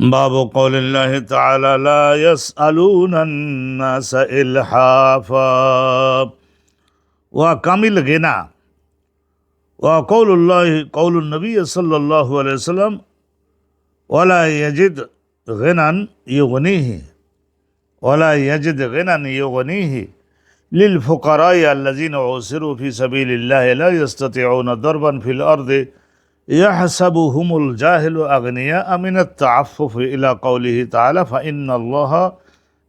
باب قول الله تعالى لا يسألون الناس إلحافا. وكامل غنى وقول الله قول النبي صلى الله عليه وسلم ولا يجد غنى يغنيه. ولا يجد غنى يغنيه. للفقراء الذين عسروا في سبيل الله لا يستطيعون ضربا في الأرض يحسبهم الجاهل أغنياء من التعفف إلى قوله تعالى فإن الله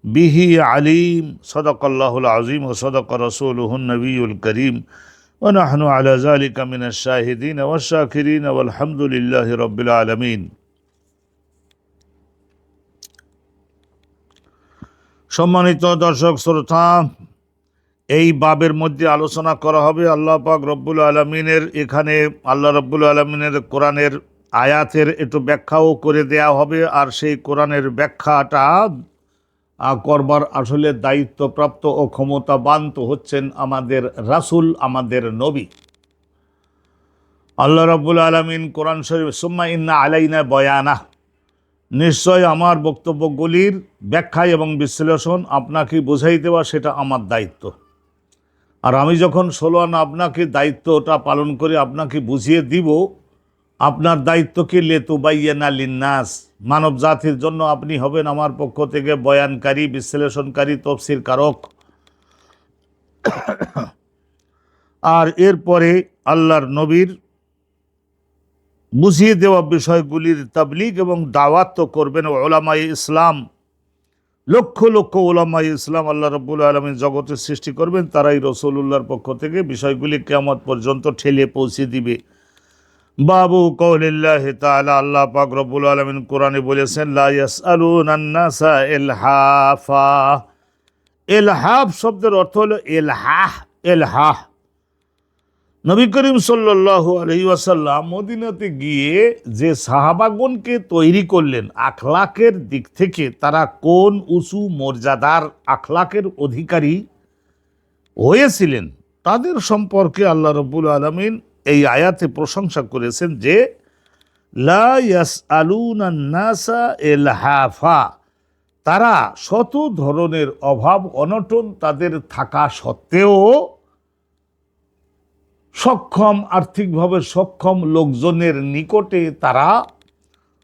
به عليم صدق الله العظيم وصدق رسوله النبي الكريم ونحن على ذلك من الشاهدين والشاكرين والحمد لله رب العالمين সম্মানিত দর্শক শ্রোতা এই বাবের মধ্যে আলোচনা করা হবে আল্লাহ পাক রব্বুল আলমিনের এখানে, আল্লাহ রব্বুল আলমিনের কোরআনের আয়াতের একটু ব্যাখ্যাও করে দেয়া হবে আর সেই কোরআনের ব্যাখ্যাটা করবার আসলে দায়িত্বপ্রাপ্ত ও ক্ষমতাবান তো হচ্ছেন আমাদের রাসূল, আমাদের নবী। আল্লাহ রব্বুল আলমিন কোরআন শরীফ, সুম্মা ইন্না আলাইনা বয়ানা নিশ্চয় আমার বক্তব্যগুলির ব্যাখ্যা এবং বিশ্লেষণ আপনাকে বুঝাই দেওয়া সেটা আমার দায়িত্ব। আর আমি যখন ষোলো আনা আপনাকে দায়িত্বটা পালন করে আপনাকে বুঝিয়ে দিব, আপনার দায়িত্বকে লেতু লেতুবাইয়েনা লিন্নাস। মানব জাতির জন্য আপনি হবেন আমার পক্ষ থেকে বয়ানকারী, বিশ্লেষণকারী, তফসির কারক। আর এরপরে আল্লাহর নবীর বুঝিয়ে দেওয়া বিষয়গুলির তাবলিগ এবং দাওয়াত তো করবেন ওলামাই ইসলাম। লক্ষ লক্ষ ওলামাই ইসলাম আল্লাহ রব্বুল আলমী জগতের সৃষ্টি করবেন, তারাই রসুল্লাহর পক্ষ থেকে বিষয়গুলি কেমত পর্যন্ত ঠেলে পৌঁছে দিবে। বাবু কৌলিল্লাহ তাআলা, আল্লাহ পাক রব্বুল আলমিন কোরআনে বলেছেন, লা ইয়াসআলুনান নাসা ইলহাফা। এলহাফ শব্দের অর্থ হলো এলহাহ এলহাহ নবী করিম সাল্লাহ আলহি মদিনাতে গিয়ে যে সাহাবাগনকে তৈরি করলেন আখলাকের দিক থেকে, তারা কোন উঁচু মর্যাদার আখলাকের অধিকারী হয়েছিলেন, তাদের সম্পর্কে আল্লাহ রব্বুল আলমিন এই আয়াতে প্রশংসা করেছেন যে, লা ইয়াসআলুনা নাসা এলহাফা তারা শত ধরনের অভাব অনটন তাদের থাকা সত্ত্বেও সক্ষম, আর্থিকভাবে সক্ষম লোকজনের নিকটে তারা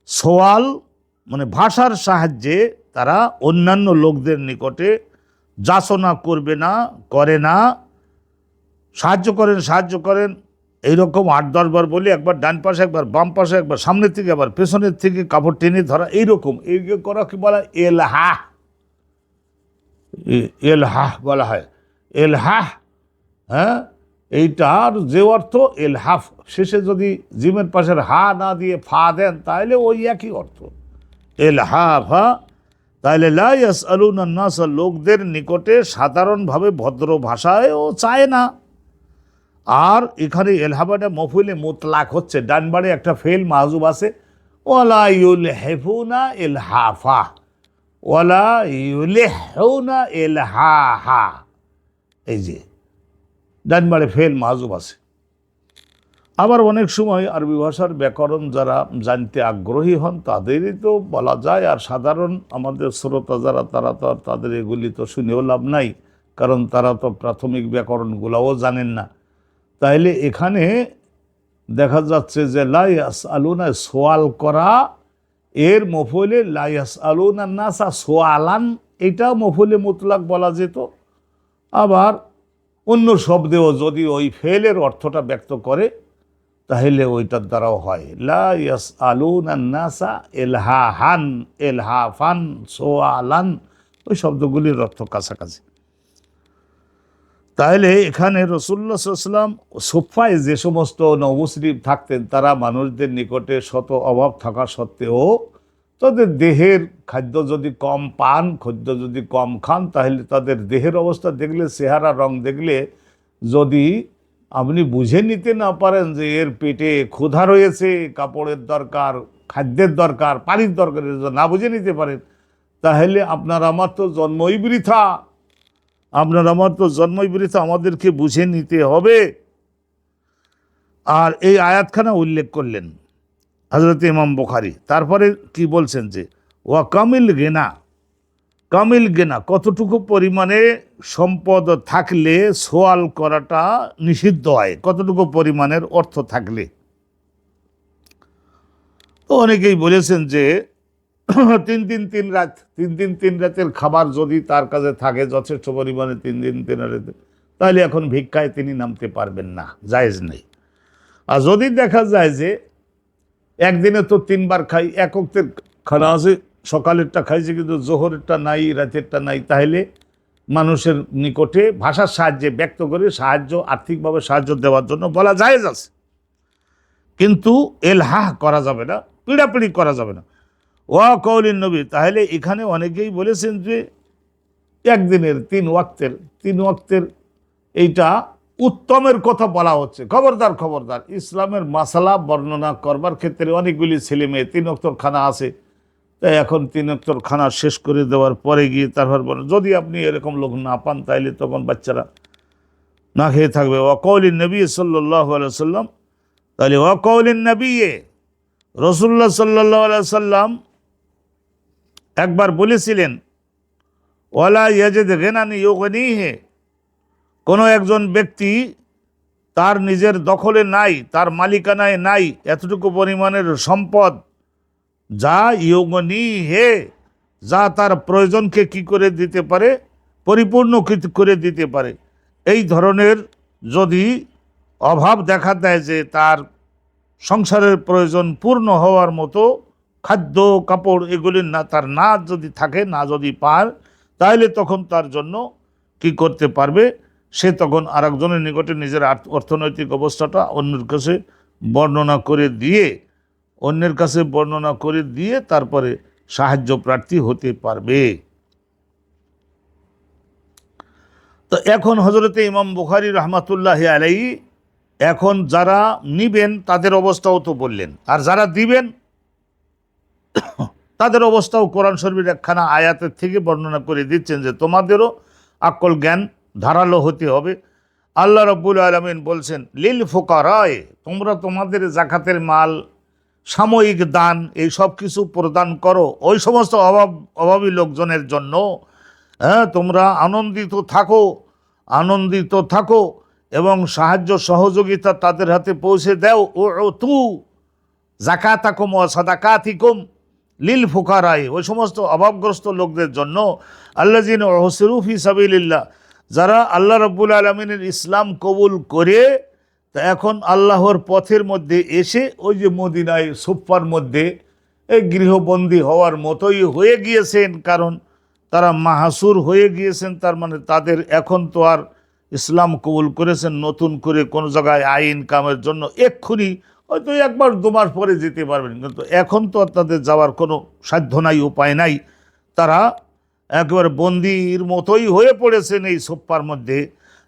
সোয়াল মানে ভাষার সাহায্যে তারা অন্যান্য লোকদের নিকটে যাচনা করবে না, করে না। সাহায্য করেন সাহায্য করেন। এইরকম আট দশবার বলি, একবার ডান পাশে, একবার বাম পাশে, একবার সামনের থেকে একবার পেছনের থেকে কাপড় টেনে ধরা, এইরকম। এই করা কি বলা এলহাহ এ- এলহাহ বলা হয়। এলহাহ হ্যাঁ? এইটার যে অর্থ এলহাফ শেষে যদি জিমের পাশের হা না দিয়ে ফা দেন তাহলে ওই একই অর্থ। এলহাফা তাহলে লাইয়াস আলুন নাস, লোকদের নিকটে সাধারণভাবে ভদ্র ভাষায়ও চায় না। আর এখানে এলহাবাটা মফুলে মোতলাক হচ্ছে। ডানবারে একটা ফেল মাহজুব আছে। ওলা ইউল হেফুনা এলহাফা ওলা ইউলেহনা এলহাহা এই যে ডানবারে ফেল মাহজুব আছে। আবার অনেক সময় আরবি ভাষার ব্যাকরণ যারা জানতে আগ্রহী হন, তাদেরই তো বলা যায়। আর সাধারণ আমাদের শ্রোতা যারা, তারা তো তাদের এগুলি তো শুনেও লাভ নাই, কারণ তারা তো প্রাথমিক ব্যাকরণগুলোও জানেন না। তাইলে এখানে দেখা যাচ্ছে যে লাইয়াস আলুনা সোয়াল করা, এর মফলে লাইয়াস আলুনা নাসা সোয়ালান, এটা মফলে মুতলাক বলা যেত। আবার অন্য শব্দেও যদি ওই ফেলের অর্থটা ব্যক্ত করে, তাহলে ওইটার দ্বারাও হয়। লা ইয়াস আলুন নাসা এলহাহান, এলহাফান, সোয়ালান, ওই শব্দগুলির অর্থ কাছাকাছি। তাহলে এখানে রসুল্লা সাল্লাম সোফায় যে সমস্ত নবশ্রীফ থাকতেন, তারা মানুষদের নিকটে শত অভাব থাকা সত্ত্বেও তাদের দেহের খাদ্য যদি কম পান, খাদ্য যদি কম খান, তাহলে তাদের দেহের অবস্থা দেখলে, চেহারা, রং দেখলে যদি আপনি বুঝে নিতে না পারেন যে এর পেটে ক্ষুধা রয়েছে, কাপড়ের দরকার, খাদ্যের দরকার, পানির দরকার না বুঝে নিতে পারেন, তাহলে আপনার আমার তো জন্মই বৃথা। আপনার আমার তো জন্মই বৃথা, আমাদেরকে বুঝে নিতে হবে। আর এই আয়াতখানা উল্লেখ করলেন। হজরত ইমাম বুখারি, তারপরে কি বলছেন যে, ওয়া কামিল গেনা কামিল গেনা, কতটুকু পরিমাণে সম্পদ থাকলে সোয়াল করাটা নিষিদ্ধ হয়, কতটুকু পরিমাণের অর্থ থাকলে? তো অনেকেই বলেছেন যে, তিন দিন তিন রাত, তিন দিন তিন রাতের খাবার যদি তার কাছে থাকে যথেষ্ট পরিমাণে তিন দিন তিন রাতে, তাহলে এখন ভিক্ষায় তিনি নামতে পারবেন না, জায়েজ নেই। আর যদি দেখা যায় যে একদিনে তো তিনবার খাই, এক অক্তের খানা আছে, সকালেরটা খাইছে কিন্তু জোহরেরটা নাই, রাতেরটা নাই। তাহলে মানুষের নিকটে ভাষার সাহায্যে ব্যক্ত করে সাহায্য, আর্থিকভাবে সাহায্য দেওয়ার জন্য বলা যায় আছে। কিন্তু এলহাহ করা যাবে না, পিড়াপিড়ি করা যাবে না। ওয়া কৌলিন নবী, তাহলে এখানে অনেকেই বলেছেন যে একদিনের, তিন ওয়াক্তের তিন ওয়াক্তের এইটা উত্তমের কথা বলা হচ্ছে। খবরদার খবরদার। ইসলামের মাসালা বর্ণনা করবার ক্ষেত্রে অনেকগুলি ছেলে মেয়ে, তিন খানা আছে। তাই এখন তিন অক্তর খানা শেষ করে দেওয়ার পরে গিয়ে তারপর বলেন যদি আপনি এরকম লোক না পান, তাইলে তখন বাচ্চারা না খেয়ে থাকবে। ওয়াকৌলিন নবী সাল্লাহ সাল্লাম তাহলে ওয়াকৌলিন নবী রসুল্লাহ সাল্লাহ সাল্লাম একবার বলেছিলেন, ওয়ালা ইয়াজেদ গেনানি ইয়োগনি হে কোনো একজন ব্যক্তি তার নিজের দখলে নাই, তার মালিকানায় নাই, এতটুকু পরিমাণের সম্পদ, যা ইয়োগনি হে, যা তার প্রয়োজনকে কি করে দিতে পারে, পরিপূর্ণ করে দিতে পারে। এই ধরনের যদি অভাব দেখা দেয় যে তার সংসারের প্রয়োজন পূর্ণ হওয়ার মতো খাদ্য, কাপড় এগুলি না, তার না যদি থাকে, না যদি পার তাহলে তখন তার জন্য কি করতে পারবে? সে তখন আরেকজনের নিকটে নিজের অর্থনৈতিক অবস্থাটা অন্যের কাছে বর্ণনা করে দিয়ে, অন্যের কাছে বর্ণনা করে দিয়ে তারপরে সাহায্য প্রার্থী হতে পারবে। তো এখন হজরতে ইমাম বুখারি রহমাতুল্লাহ আলাই এখন যারা নিবেন তাদের অবস্থাও তো বললেন। আর যারা দিবেন, তাদের অবস্থাও কোরআন শরীফের একখানা আয়াতের থেকে বর্ণনা করে দিচ্ছেন যে তোমাদেরও আকল জ্ঞান ধারালো হতে হবে। আল্লাহ রব্বুল আলমিন বলছেন, লিল ফোকারায়, তোমরা তোমাদের জাকাতের মাল, সাময়িক দান, এই সব কিছু প্রদান করো। ওই সমস্ত অভাব, অভাবী লোকজনের জন্য হ্যাঁ তোমরা আনন্দিত থাকো আনন্দিত থাকো এবং সাহায্য, সহযোগিতা তাদের হাতে পৌঁছে দাও। ও তু জাকাতাকুম ও সাদাকাতিকুম লিল ফুকারাই ওই সমস্ত অভাবগ্রস্ত লোকদের জন্য আল্লাজিন হসরুফি সাবিল্লাহ যারা আল্লাহ রব্বুল আলমিনের ইসলাম কবুল করে, তা এখন আল্লাহর পথের মধ্যে এসে ওই যে মদিনায় সুফার মধ্যে এই গৃহবন্দী হওয়ার মতোই হয়ে গিয়েছেন। কারণ তারা মাহাসুর হয়ে গিয়েছেন, তার মানে তাদের এখন তো আর ইসলাম কবুল করেছেন, নতুন করে কোনো জায়গায় আইন কামের জন্য এক্ষুনি হয়তো একবার দু মাস পরে যেতে পারবেন। কিন্তু এখন তো আর তাদের যাওয়ার কোনো সাধ্য নাই, উপায় নাই। তারা একেবারে বন্দির মতোই হয়ে পড়েছেন এই সোপ্পার মধ্যে।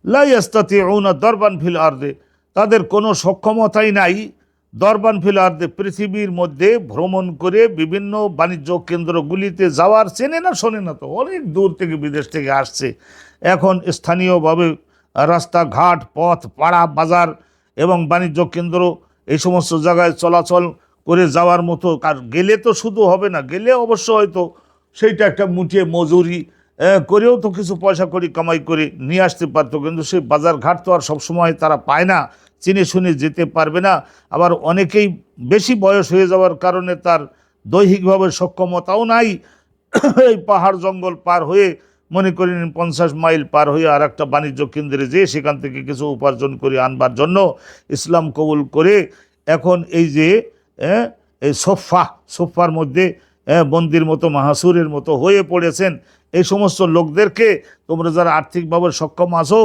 লাইস্তাতি ওনা দরবান ফিল আর্দে। তাদের কোনো সক্ষমতাই নাই। দরবান ফিল আর্দে পৃথিবীর মধ্যে ভ্রমণ করে বিভিন্ন বাণিজ্য কেন্দ্রগুলিতে যাওয়ার চেনে না শোনে না তো, অনেক দূর থেকে বিদেশ থেকে আসছে। এখন স্থানীয়ভাবে রাস্তাঘাট, পথ, পাড়া, বাজার এবং বাণিজ্য কেন্দ্র এই সমস্ত জায়গায় চলাচল করে যাওয়ার মতো। আর গেলে তো শুধু হবে না, গেলে অবশ্য হয়তো সেইটা একটা মুঠিয়ে মজুরি করেও তো কিছু পয়সা করি, কামাই করে, নিয়ে আসতে পারতো। কিন্তু সেই বাজার ঘাট তো আর সবসময় তারা পায় না, চিনে শুনে যেতে পারবে না। আবার অনেকেই বেশি বয়স হয়ে যাওয়ার কারণে তার দৈহিকভাবে সক্ষমতাও নাই। এই পাহাড় জঙ্গল পার হয়ে মনে করি পঞ্চাশ মাইল পার হয়ে আর একটা বাণিজ্য কেন্দ্রে যেয়ে সেখান থেকে কিছু উপার্জন করে আনবার জন্য ইসলাম কবুল করে এখন এই যে এই সোফা, সোফার মধ্যে বন্দির মতো, মাহাসুরের মতো হয়ে পড়েছেন। এই সমস্ত লোকদেরকে তোমরা যারা আর্থিকভাবে সক্ষম আসো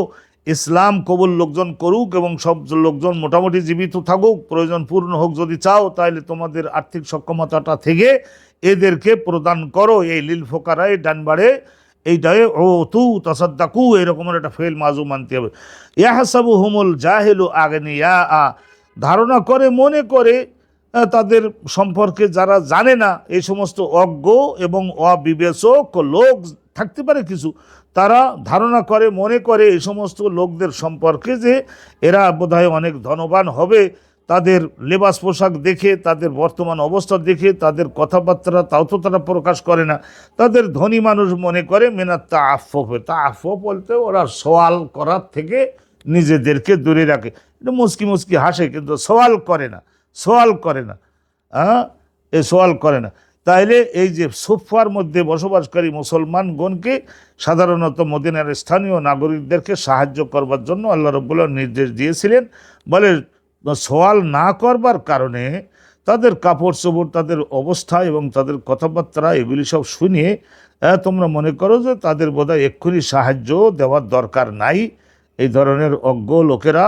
ইসলাম কবুল লোকজন করুক এবং সব লোকজন মোটামুটি জীবিত থাকুক, প্রয়োজন পূর্ণ হোক যদি চাও তাহলে তোমাদের আর্থিক সক্ষমতাটা থেকে এদেরকে প্রদান করো। এই লীল ফোকারায় ডানবাড়ে এইটাই ও তু তসাদ্দাকু এরকমের একটা ফেল মাজু মানতে হবে। ইয়াহাসাবু হুমুল জাহেলু আগনিয়া আ ধারণা করে, মনে করে তাদের সম্পর্কে যারা জানে না এই সমস্ত অজ্ঞ এবং অবিবেচক লোক থাকতে পারে কিছু, তারা ধারণা করে, মনে করে এই সমস্ত লোকদের সম্পর্কে যে এরা বোধহয় অনেক ধনবান হবে। তাদের লেবাস পোশাক দেখে, তাদের বর্তমান অবস্থা দেখে, তাদের কথাবার্তা তাও তো তারা প্রকাশ করে না। তাদের ধনী মানুষ মনে করে, মেনা তা আফফে তা আফ বলতে ওরা সওয়াল করার থেকে নিজেদেরকে দূরে রাখে। মুসকি মুসকি হাসে, কিন্তু সওয়াল করে না। সওয়াল করে না। হ্যাঁ এ সওয়াল করে না। তাইলে এই যে সোফার মধ্যে বসবাসকারী মুসলমানগণকে সাধারণত মদিনার স্থানীয় নাগরিকদেরকে সাহায্য করবার জন্য আল্লাহ রব্বুল্লাহ নির্দেশ দিয়েছিলেন, বলে সওয়াল না করবার কারণে তাদের কাপড় চোপড় তাদের অবস্থা এবং তাদের কথাবার্তা এগুলি সব শুনিয়ে তোমরা মনে করো যে তাদের বোধহয় এক্ষুনি সাহায্য দেওয়ার দরকার নাই। এই ধরনের অজ্ঞ লোকেরা,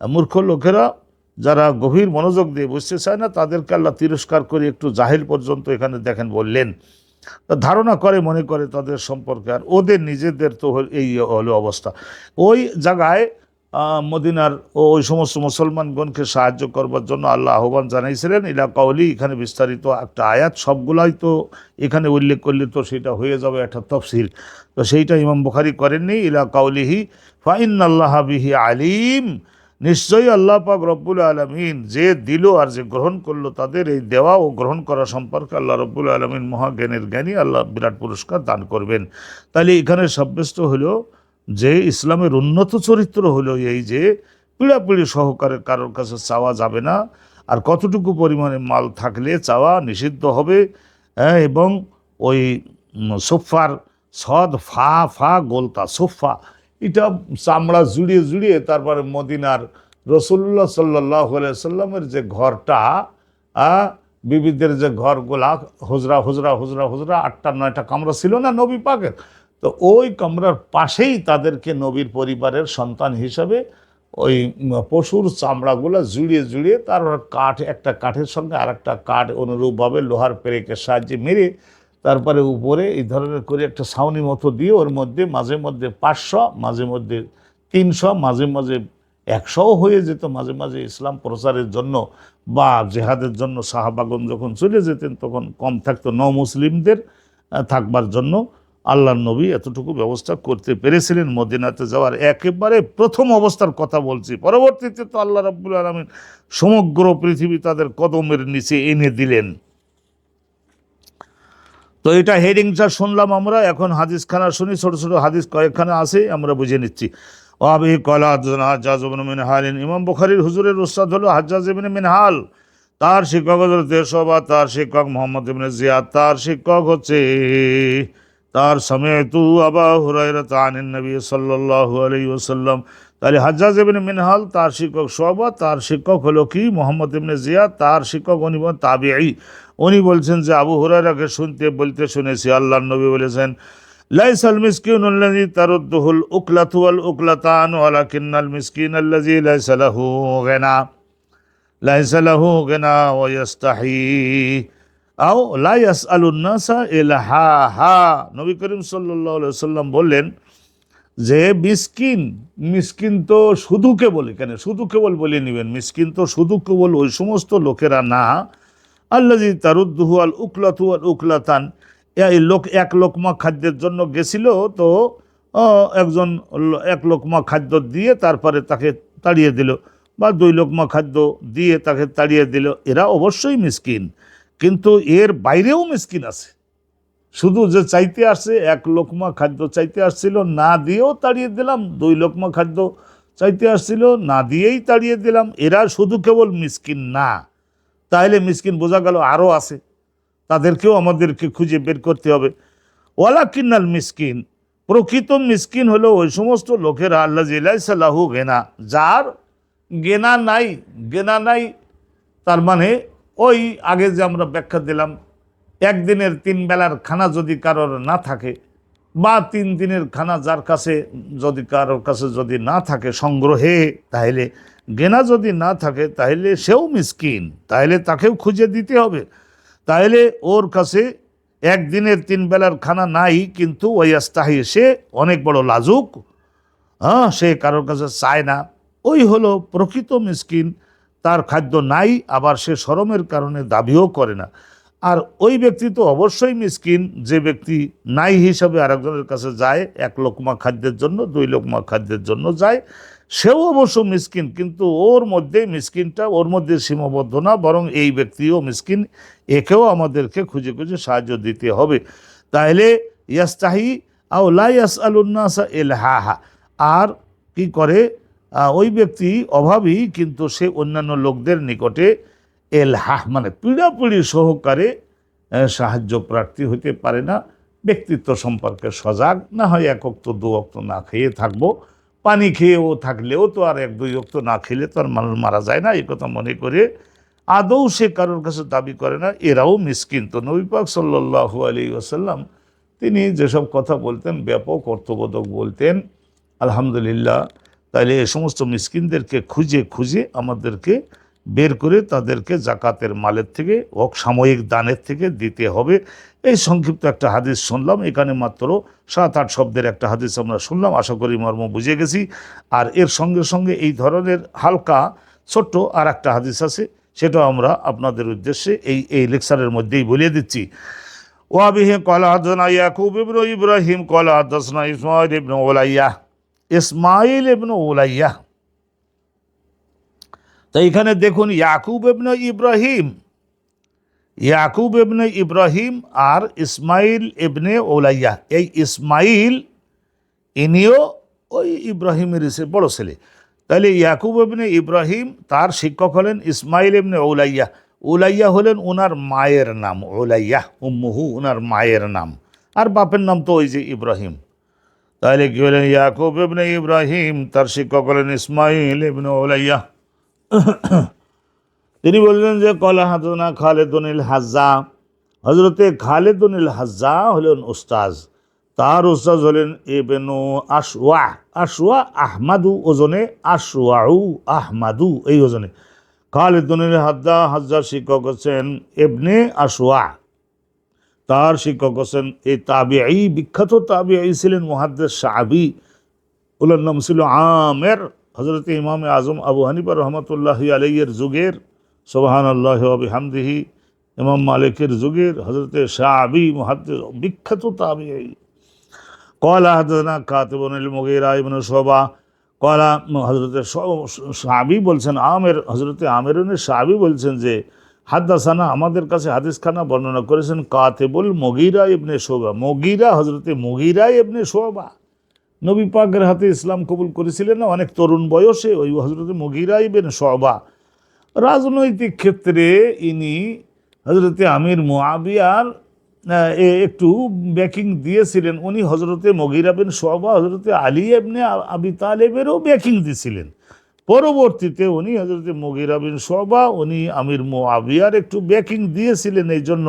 মূর্খ লোকেরা যারা গভীর মনোযোগ দিয়ে বুঝতে চায় না, তাদেরকে আল্লাহ তিরস্কার করে একটু জাহিল পর্যন্ত এখানে দেখেন বললেন। ধারণা করে, মনে করে তাদের সম্পর্কে আর ওদের নিজেদের তো এই হলো অবস্থা। ওই জায়গায় মদিনার ওই সমস্ত মুসলমানগণকে সাহায্য করবার জন্য আল্লাহ আহ্বান জানাইছিলেন। ইলা কাউলি এখানে বিস্তারিত একটা আয়াত, সবগুলাই তো এখানে উল্লেখ করলে তো সেটা হয়ে যাবে একটা তফসিল। তো সেইটা ইমাম বুখারি করেননি, ইলা কাউলিহি ফাইন আল্লাহ বিহি আলিম নিশ্চয়ই আল্লাহ পাক রব্বুল আলমিন যে দিল আর যে গ্রহণ করল তাদের এই দেওয়া ও গ্রহণ করা সম্পর্কে আল্লাহ রব্বুল আলমিন মহাজ্ঞানের জ্ঞানী আল্লাহ বিরাট পুরস্কার দান করবেন। তাহলে এখানে সাব্যস্ত হলো যে ইসলামের উন্নত চরিত্র হলো এই যে পিড়াপিড়ি সহকারে কারোর কাছে চাওয়া যাবে না আর কতটুকু পরিমাণে মাল থাকলে চাওয়া নিষিদ্ধ হবে হ্যাঁ, এবং ওই সোফার সদ ফা ফা গোলতা সোফা এটা চামড়া জুড়িয়ে জুড়িয়ে তারপরে মদিনার রসুল্লাহ সাল্লাহ সাল্লামের যে ঘরটা বিবিদের যে ঘরগুলা, হুজরা হুজরা হুজরা হুজরা, আটটা, নয়টা কামরা ছিল না নবী পাকের? তো ওই কামরার পাশেই তাদেরকে নবীর পরিবারের সন্তান হিসাবে ওই পশুর চামড়াগুলো জুড়িয়ে জুড়িয়ে তারপর কাঠ, একটা কাঠের সঙ্গে আর একটা কাঠ অনুরূপভাবে লোহার পেরেকের সাহায্যে মেরে তারপরে উপরে এই ধরনের করে একটা ছাউনি মতো দিয়ে ওর মধ্যে মাঝে মধ্যে পাঁচশো, মাঝে মধ্যে তিনশো, মাঝে মাঝে একশোও হয়ে যেত। মাঝে মাঝে ইসলাম প্রচারের জন্য বা জেহাদের জন্য সাহাবাগন যখন চলে যেতেন তখন কম থাকতো ন মুসলিমদের থাকবার জন্য। আল্লাহ নবী এতটুকু ব্যবস্থা করতে পেরেছিলেন মদিনাতে যাওয়ার একেবারে প্রথম অবস্থার কথা বলছি। পরবর্তীতে তো আল্লাহ রাব্বুল আলমিন সমগ্র পৃথিবী তাদের কদমের নিচে এনে দিলেন। তো এটা হেডিংটা শুনলাম আমরা, এখন হাদিস খানা শুনি, ছোট ছোট হাদিস কয়েকখানা আছে, আমরা বুঝে নিচ্ছি। আবি কলা ইবনে মিনহালিন, ইমাম বুখারীর হুজুরের উস্তাদ হলো হাজ্জাজ ইবনে মিনহাল। তার শিক্ষক হজরত দেশবা তার শিক্ষক মোহাম্মদ ইবনে জিয়াদ, তার শিক্ষক হচ্ছে তার সমেতু আবা হুরাইরা তানিন নবী সাল্লাল্লাহু আলাইহি ওয়াসাল্লাম। তাহলে হাজ্জাজ ইবনে মিনহাল তার শিক্ষক শোবা তার শিক্ষক হলো কি? মোহাম্মদ ইবনে জিয়া তার শিক্ষক উনি তাবিঈ। উনি বলছেন যে আবু হুরায়রাকে শুনতে, বলতে শুনেছি আল্লাহ নবী বলেছেন, লাইসাল মিসকিন আল্লাযী তারুদ্দুহুল উকলাতু ওয়াল উকলাতান, ওয়ালাকিন্নাল মিসকিন আল্লাযী লাইসা লাহু গিনা। লাইসা লাহু গিনা ওয়া ইস্তাহি আও লা ইয়াসআলুন নাসা ইলহাহা নবী করিম সাল্লাল্লাহু আলাইহি সাল্লাম বললেন যে মিসকিন মিসকিন তো শুধু কেবল এখানে, শুধু কেবল বলে নেবেন, মিসকিন তো শুধু কেবল ওই সমস্ত লোকেরা না। আল্লাজি তারুদ্দুহু আল উকলাতু আল উকলাতান এই লোক, এক লোকমা খাদ্যের জন্য গেছিল তো একজন এক লোকমা খাদ্য দিয়ে তারপরে তাকে তাড়িয়ে দিল বা দুই লোকমা খাদ্য দিয়ে তাকে তাড়িয়ে দিল। এরা অবশ্যই মিসকিন, কিন্তু এর বাইরেও মিসকিন আছে। শুধু যে চাইতে আসছে এক লোকমা খাদ্য চাইতে আসছিল, না দিয়েও তাড়িয়ে দিলাম। দুই লোকমা খাদ্য চাইতে আসছিল, না দিয়েই তাড়িয়ে দিলাম। এরা শুধু কেবল মিসকিন না। তাহলে মিসকিন বোঝা গেল আরও আছে। তাদেরকেও আমাদেরকে খুঁজে বের করতে হবে। ওয়ালা কিন্নাল মিসকিন, প্রকৃত মিসকিন হলো ওই সমস্ত লোকেরা, আল্লাহ জিলাই সাল্লাহু গেনা, যার গেনা নাই গেনা নাই, তার মানে ওই আগে যে আমরা ব্যাখ্যা দিলাম একদিনের তিন বেলার খানা যদি কারোর না থাকে, বা তিন দিনের খানা যার কাছে যদি কারোর কাছে যদি না থাকে সংগ্রহে, তাহলে গেনা যদি না থাকে, তাহলে সেও মিসকিন, তাহলে তাকেও খুঁজে দিতে হবে। তাহলে ওর কাছে একদিনের তিন বেলার খানা নাই, কিন্তু ওই আস্তাহি সে অনেক বড় লাজুক। হ্যাঁ সে কারোর কাছে চায় না। ওই হলো প্রকৃত মিসকিন, তার খাদ্য নাই, আবার সে শরমের কারণে দাবিও করে না। আর ওই ব্যক্তি তো অবশ্যই মিসকিন, যে ব্যক্তি নাই হিসাবে আরেকজনের কাছে যায়, এক লোকমা খাদ্যের জন্য, দুই লোকমা খাদ্যের জন্য যায়, সেও অবশ্য মিসকিন, কিন্তু ওর মধ্যে মিসকিনটা ওর মধ্যে সীমাবদ্ধ না, বরং এই ব্যক্তিও মিসকিন, একেও আমাদেরকে খুঁজে খুঁজে সাহায্য দিতে হবে। তাহলে ইয়াস্তাহি আউলা ইয়াস আলুন্নাসা এলহাহা আর কি করে? ওই ব্যক্তি অভাবী, কিন্তু সে অন্যান্য লোকদের নিকটে এলহাহ মানে পীড়াপিড়ি সহকারে সাহায্য প্রার্থী হতে পারে না। ব্যক্তিত্ব সম্পর্কে সজাগ, না হয় এক অক্ত, দু অক্ত না খেয়ে থাকব। পানি খেয়েও থাকলেও তো আর এক, দুই অক্ত না খেলে তো আর মানুষ মারা যায় না, এই কথা মনে করে। আদৌ সে কারোর কাছে দাবি করে না, এরাও মিসকিন। তো নবী পাক সাল্লাহু আলী ওসাল্লাম তিনি যেসব কথা বলতেন, ব্যাপক অর্থবোধক বলতেন, আলহামদুলিল্লাহ, তাইলে এ সমস্ত মিসকিনদেরকে খুঁজে খুঁজে আমাদেরকে বের করে তাদেরকে জাকাতের মালের থেকে হোক সাময়িক দানের থেকে দিতে হবে। এই সংক্ষিপ্ত একটা হাদিস শুনলাম, এখানে মাত্র সাত, আট শব্দের একটা হাদিস আমরা শুনলাম, আশা করি মর্ম বুঝে গেছি। আর এর সঙ্গে সঙ্গে এই ধরনের হালকা, ছোট্ট আর একটা হাদিস আছে সেটাও আমরা আপনাদের উদ্দেশ্যে এই এই লেকচারের মধ্যেই বলিয়ে দিচ্ছি। ওয়াবিহে কলা ইয়াকুব ইব্রাহিম কলা ইসমাইল ইবনু ওলাইয়া ইসমাইল ইবনু ওলাইয়া তো এখানে দেখুন, ইয়াকুব ইবনে ইব্রাহিম, ইয়াকুব ইবনে ইব্রাহিম আর ইসমাইল ইবনে ওলাইয়া এই ইসমাইল, ইনিও ওই ইব্রাহিমের বড় ছেলে। তাহলে ইয়াকুব ইবনে ইব্রাহিম তার শিক্ষক হলেন ইসমাইল ইবনে ওলাইয়া ওলাইয়া হলেন ওনার মায়ের নাম ওলাইয়া উম্মুহু ওনার মায়ের নাম। আর বাপের নাম তো ওই যে ইব্রাহিম। তাহলে কি হলেন, ইয়াকুব ইবনে ইব্রাহিম তার শিক্ষক হলেন ইসমাইল ইবনে ওলাইয়া তিনি বললেন যে, কলা হাদনা খালেদুনিল হাজা হজরতে খালেদুনিল হাজা হলেন উস্তাজ তার উস্তাজ হলেন এবেনু আশওয়া। আশওয়া আহমাদু ওজনে, আশওয়াউ আহমাদু এই ওজনে। খালেদুনিল হাজা হাজ্জার শিক্ষক হচ্ছেন এবনে আশওয়া। তার শিক্ষক হচ্ছেন এই তাবিআই বিখ্যাত তাবিআই ছিলেন মুহাদ্দেস সাহাবি ওনার নাম ছিল আমের। হজরত ইমাম আজম আবু হানিফা রহমতুল্লাহ আলাইয়ের যুগের সোবাহান আল্লাহ হামদিহি ইমাম মালিকের যুগের হজরতে শাহাবি মহাদ্দেস, বিখ্যাত তাবি কলা হাদনা কাতবনুল মুগিরা ইবন শোভা কলা হজরতে শাহাবি বলছেন, আমের হজরতে আমের শাহাবি বলছেন যে হাদ্দাসানা আমাদের কাছে হাদিস খানা বর্ণনা করেছেন কাতেবুল মগিরা ইবনে শোভা মগিরা হজরতে মগিরা ইবনে শোভা নবী পাকের হাতে ইসলাম কবুল করেছিলেন না, অনেক তরুণ বয়সে ওই হজরত মগিরা ইবেন শোভা রাজনৈতিক ক্ষেত্রে ইনি হজরতে আমির মোয়াবিয়ার একটু ব্যাকিং দিয়েছিলেন। উনি হজরতে মগিরা বিন শোভা হজরতে আলী এবনে আবি তালেবেরও ব্যাকিং দিয়েছিলেন পরবর্তীতে উনি হজরতে মগিরা বিন শোভা উনি আমির মোয়াবিয়ার একটু ব্যাকিং দিয়েছিলেন এই জন্য।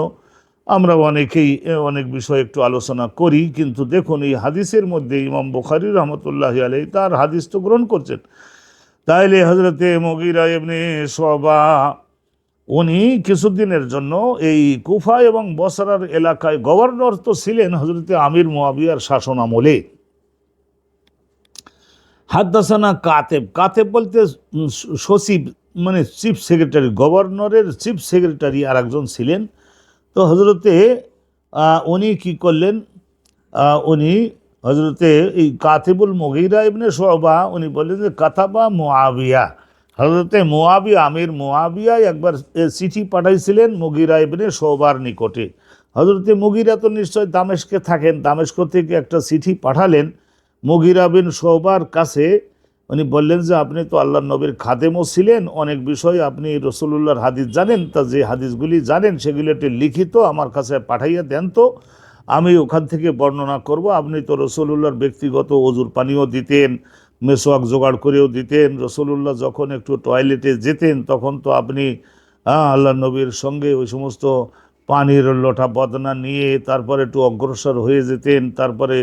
আমরা অনেকেই অনেক বিষয় একটু আলোচনা করি, কিন্তু দেখুন, এই হাদিসের মধ্যে ইমাম বুখারি রহমতুল্লাহ আলাই তার হাদিস তো গ্রহণ করছেন। তাইলে হজরতে মগিরা এমনি সবা উনি কিছুদিনের জন্য এই কুফা এবং বসরার এলাকায় গভর্নর তো ছিলেন হজরতে আমির মোয়াবিয়ার শাসন আমলে। হাদ্দাসানা কাতেব কাতেব বলতে সচিব মানে চিফ সেক্রেটারি, গভর্নরের চিফ সেক্রেটারি আর একজন ছিলেন। তো হজরতে উনি কি করলেন? উনি হজরতে এই কাতিবুল মগিরা ইবনে সোহবা উনি বললেন যে, কাতাবা মোয়াবিয়া হজরতে মোয়াবিয়া আমির মোয়াবিয়া একবার চিঠি পাঠাইছিলেন মগিরা ইবনে সোহবার নিকটে। হজরতে মগিরা তো নিশ্চয় দামেশকে থাকেন, দামেশক থেকে একটা চিঠি পাঠালেন মগিরা বিন সোহবার কাছে। উনি বললেন যে, আপনি তো আল্লাহ নবীর খাদেমও ছিলেন। অনেক বিষয় আপনি রসুল্লাহর হাদিস জানেন। তা যে হাদিসগুলি জানেন, সেগুলি একটি লিখিত, আমার কাছে পাঠাইয়া দেন তো। আমি ওখান থেকে বর্ণনা করব। আপনি তো রসুল্লাহর ব্যক্তিগত অজুর পানিও দিতেন, মেসোয়াক জোগাড় করেও দিতেন। রসুল্লাহ যখন একটু টয়লেটে যেতেন, তখন তো আপনি আল্লাহ নবীর সঙ্গে ওই সমস্ত পানির লোটা বদনা নিয়ে, তারপরে একটু অগ্রসর হয়ে যেতেন, তারপরে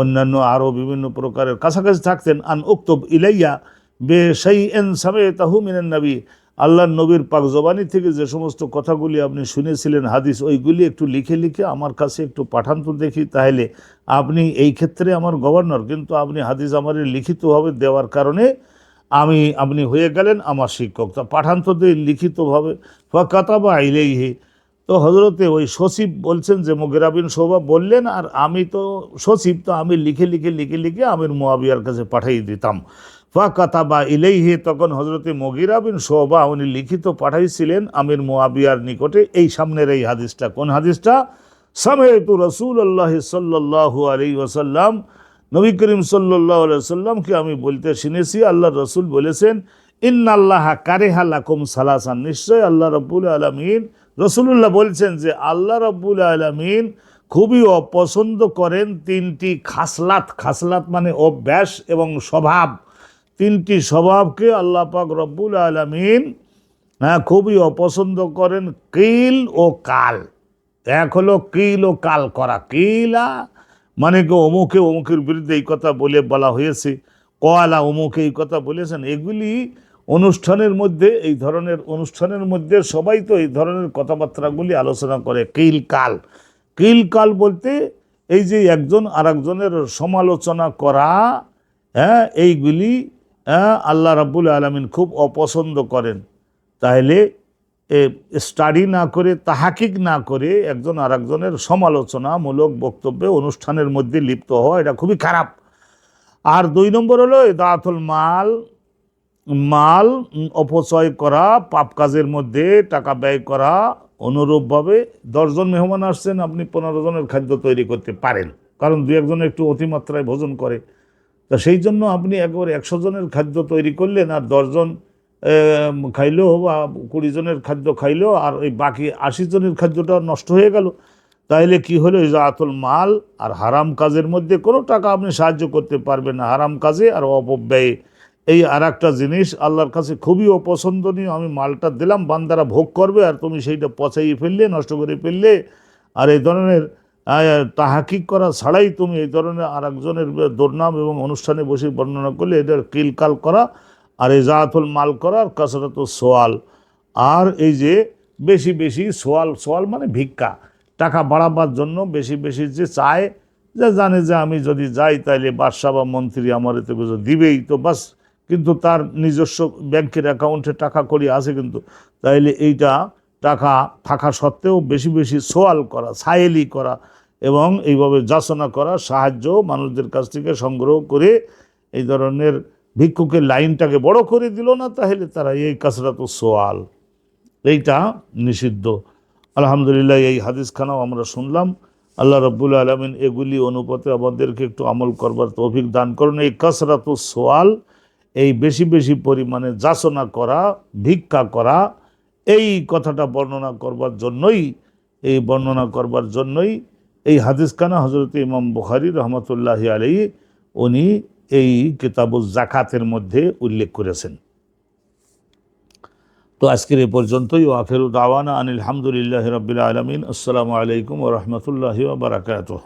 অন্যান্য আরও বিভিন্ন প্রকারের কাছাকাছি থাকতেন। আন উক্তব ইলাইয়া বে সেই এন সামে তাহু মিনেন নবী। আল্লাহ নবীর পাক জবানি থেকে যে সমস্ত কথাগুলি আপনি শুনেছিলেন, হাদিস, ওইগুলি একটু লিখে লিখে আমার কাছে একটু পাঠান তো দেখি, তাহলে আপনি এই ক্ষেত্রে আমার গভর্নর, কিন্তু আপনি হাদিস আমার লিখিতভাবে দেওয়ার কারণে আমি, আপনি হয়ে গেলেন আমার শিক্ষক। তা পাঠান তো দিয়ে লিখিতভাবে। বা কাতাবা আইলেইহে তো হজরতে ওই সচিব বলছেন যে মুগেরাবিন শোভা বললেন, আর আমি তো সচিব, তো আমি লিখে লিখে লিখে লিখে আমির মোয়াবিয়ার কাছে পাঠিয়ে দিতাম। ফা কাতাবা ইলেইহে, তখন হজরতে মগিরা বিন শোভা উনি লিখিত পাঠাইছিলেন আমির মোয়াবিয়ার নিকটে, এই সামনের এই হাদিসটা, কোন হাদিসটা? সামেতু রসুল আল্লাহ সাল্লাহ আলী ওসাল্লাম নবী করিম সাল্লাহ সাল্লামকে আমি বলতে শুনেছি আল্লাহ রসুল বলেছেন, ইন্নাল্লাহ কারেহা লাকুম সালাসান। নিশ্চয় আল্লাহ রব্বুল আলমিন রসুল্লাহ বলছেন যে আল্লাহ রব্বুল আলমিন খুবই অপছন্দ করেন তিনটি খাসলাত। খাসলাত মানে অভ্যাস এবং স্বভাব। তিনটি স্বভাবকে আল্লাহ পাক রব্বুল আলমিন হ্যাঁ খুবই অপছন্দ করেন কিল ও কাল। এক হলো কিল ও কাল করা। কিলা মানে কি অমুকে অমুকের বিরুদ্ধে এই কথা বলে বলা হয়েছে। কয়ালা অমুকে এই কথা বলেছেন। এগুলি অনুষ্ঠানের মধ্যে, এই ধরনের অনুষ্ঠানের মধ্যে সবাই তো এই ধরনের কথাবার্তাগুলি আলোচনা করে। কিল কাল। কিল কাল বলতে এই যে একজন আর একজনের সমালোচনা করা হ্যাঁ এইগুলি হ্যাঁ আল্লাহ রাব্বুল আলমিন খুব অপছন্দ করেন। তাহলে এ স্টাডি না করে, তাহাকিক না করে একজন আর একজনের সমালোচনামূলক বক্তব্যে অনুষ্ঠানের মধ্যে লিপ্ত হওয়া, এটা খুবই খারাপ। আর দুই নম্বর হলো দাঁতুল মাল মাল অপচয় করা, পাপ কাজের মধ্যে টাকা ব্যয় করা, অনুরূপভাবে দশজন মেহমান আসছেন, আপনি পনেরো জনের খাদ্য তৈরি করতে পারেন। কারণ দু একজন একটু অতিমাত্রায় ভোজন করে। তা সেই জন্য আপনি একবারে একশো জনের খাদ্য তৈরি করলেন আর দশজন খাইলো বা কুড়ি জনের খাদ্য খাইলো আর ওই বাকি আশি জনের খাদ্যটা নষ্ট হয়ে গেল। তাইলে কি হলো? ইজাতুল মাল আর হারাম কাজের মধ্যে কোনো টাকা আপনি সাহায্য করতে পারবেন না। হারাম কাজে আর অপব্যয়ে এই আর একটা জিনিস, আল্লাহর কাছে খুবই অপছন্দনীয়, আমি মালটা দিলাম, বান্দারা ভোগ করবে, আর তুমি সেইটা পচাইয়ে ফেললে, নষ্ট করে ফেললে, আর এই ধরনের তাহাকিক করা ছাড়াই তুমি এই ধরনের আর একজনের দুর্নাম এবং অনুষ্ঠানে বসে বর্ণনা করলে এটার কিলকাল করা, আর এই জাহাতুল মাল করা, আর করার কাসরত সোয়াল। আর এই যে বেশি বেশি সোয়াল সোয়াল মানে ভিক্ষা, টাকা বাড়াবার জন্য বেশি বেশি যে চায়, যে জানে যে আমি যদি যাই তাইলে বাদশাহ বা মন্ত্রী আমার এতে দিবেই, তো বাস কিন্তু তার নিজস্ব ব্যাংকের অ্যাকাউন্টে টাকা করি আছে কিন্তু। তাইলে এইটা টাকা থাকা সত্ত্বেও বেশি বেশি সোয়াল করা সায়েলি করা এবং এইভাবে যাচনা করা, সাহায্য মানুষদের কাছ থেকে সংগ্রহ করে এই ধরনের ভিক্ষুকের লাইনটাকে বড় করে দিল না, তাহলে তারা এই কাসরাত সোয়াল। এইটা নিষিদ্ধ। আলহামদুলিল্লাহ এই হাদিসখানাও আমরা শুনলাম। আল্লাহ রব্বুল আলমিন এগুলি অনুপাতে আমাদেরকে একটু আমল করবার তৌফিক দান করুন। এই কাসরাত সোয়াল এই বেশি বেশি পরিমাণে যাচনা করা, ভিক্ষা করা, এই কথাটা বর্ণনা করবার জন্যই, এই বর্ণনা করবার জন্যই এই হাদিসখানা হজরত ইমাম বুখারি রহমতুল্লাহ আলী উনি এই কিতাবুল জাকাতের মধ্যে উল্লেখ করেছেন। তো আজকের এ পর্যন্তই ওয়াফেরু আনিল হামদুলিল্লাহ রবিল আলমিন। আসসালামু আলাইকুম ও রহমতুল্লাহি বারাকাতুহ।